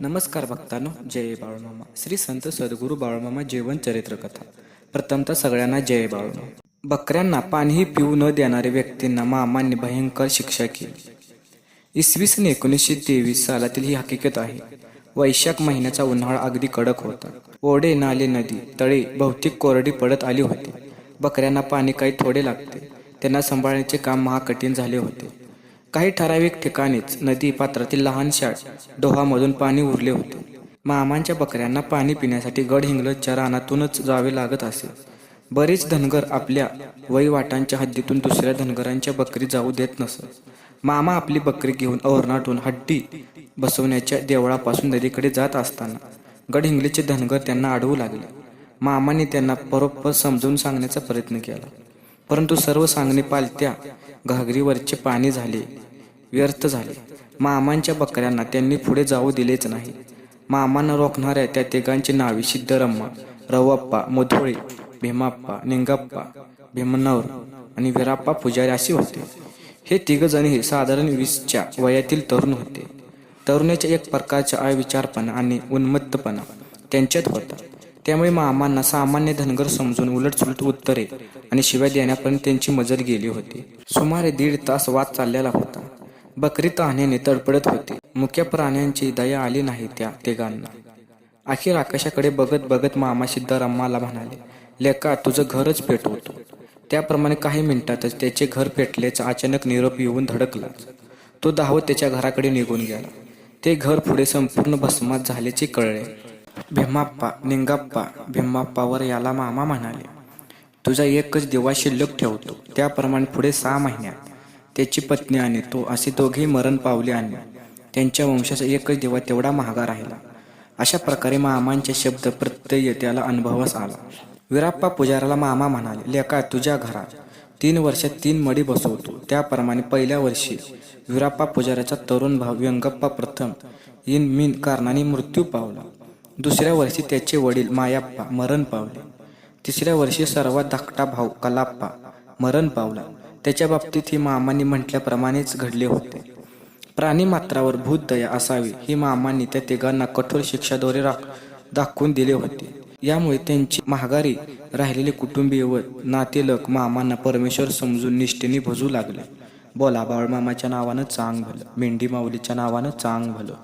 नमस्कार भक्तांनो जय बाळूमामा. श्री संत सद्गुरू बाळूमामा जीवन चरित्र कथा. प्रथमतः सगळ्यांना जय बाळूमामा. बकऱ्यांना पाणीही पिऊ न देणाऱ्या व्यक्तींना मामांनी भयंकर शिक्षा केली. इसवी सन एकोणीसशे तेवीस सालातील ही हकीकत आहे. वैशाख महिन्याचा उन्हाळा अगदी कडक होता. ओढे नाले नदी तळे भौतिक कोरडी पडत आली होती. बकऱ्यांना पाणी काही थोडे लागते. त्यांना सांभाळण्याचे काम महाकठीण झाले होते. काही ठराविक ठिकाणीच नदी पात्रातील लहानशा डोहामधून पाणी उरले होते. मामांच्या बकऱ्यांना पाणी पिण्यासाठी गडहिंगलजच्या रानातूनच जावे लागत असे. बरेच धनगर आपल्या वहिवाटांच्या हद्दीतून दुसऱ्या धनगरांच्या बकरी जाऊ देत नसत मामा आपली बकरी घेऊन ओरणाटून हड्डी बसवण्याच्या देवळापासून नदीकडे जात असताना गडहिंगलीचे धनगर त्यांना अडवू लागले. मामाने त्यांना परोपर समजून सांगण्याचा प्रयत्न केला. परंतु सर्व सांगणे पालत्या घागरीवरचे पाणी झाले. व्यर्थ झाले. मामांच्या बकऱ्यांना त्यांनी पुढे जाऊ दिलेच नाही. मामांना रोखणाऱ्या त्या तिघांची नावे सिद्धरम्मा रवप्पा मधुळे भीमाप्पा निंगप्पा भीमनवर आणि वीराप्पा पुजारी असे होते. हे तिघ हे साधारण वीसच्या वयातील तरुण होते. तरुणाच्या एक प्रकारच्या अविचारपणा आणि उन्मत्तपणा त्यांच्यात होता. त्यामुळे मामांना सामान्य धनगर समजून उलटसुलट उत्तरे आणि शिवाय देण्यापर्यंत त्यांची मजल गेली होती. सुमारे दीड तास वाद चाललेला होता. बकरी ताहण्याने तडपडत होती. मुख्य प्राण्यांची दया आली नाही त्या तिघांना. अखेर आकाशाकडे बघत बघत मामा सिद्धारामाला म्हणाले लेका तुझं घरच पेटवतो त्याप्रमाणे काही मिनिटातच त्याचे घर पेटल्याचा अचानक निरोप येऊन धडकला. तो धावत त्याच्या घराकडे निघून गेला. ते घर पुढे संपूर्ण भस्मात झाल्याचे कळले. भीमाप्पा निंगाप्पा भीमाप्पावर याला मामा म्हणाले तुझा एकच दिवा शिल्लक ठेवतो. त्याप्रमाणे पुढे सहा महिन्यात त्याची पत्नी आणि तो असे दोघेही मरण पावले आणि त्यांच्या वंशाचा एकच दिवा तेवढा महागा राहिला. अशा प्रकारे मामांचे शब्द प्रत्यय त्याला अनुभवास आला. विराप्पा पुजाराला मामा म्हणाले लेका तुझ्या घरात तीन वर्षात तीन मडी बसवतो. त्याप्रमाणे पहिल्या वर्षी विराप्पा पुजाराचा तरुण भाव व्यंगप्पा प्रथम इन मिन कारणाने मृत्यू पावला. दुसऱ्या वर्षी त्याचे वडील मायाप्पा मरण पावले. तिसऱ्या वर्षी सर्वात धाकटा भाऊ कलाप्पा मरण पावला. त्याच्या बाबतीत ही मामांनी म्हटल्याप्रमाणेच घडले होते. प्राणी मात्रावर भूत दया असावी ही मामांनी त्या तिघांना कठोर शिक्षाद्वारे राख दाखवून दिले होते. यामुळे त्यांची महागारी राहिलेले कुटुंबीय व नातेलक मामांना परमेश्वर समजून निष्ठेने भजू लागले. बोला बाळमामाच्या नावानं चांग भलं मेंढी माऊलीच्या नावानं चांग भलं.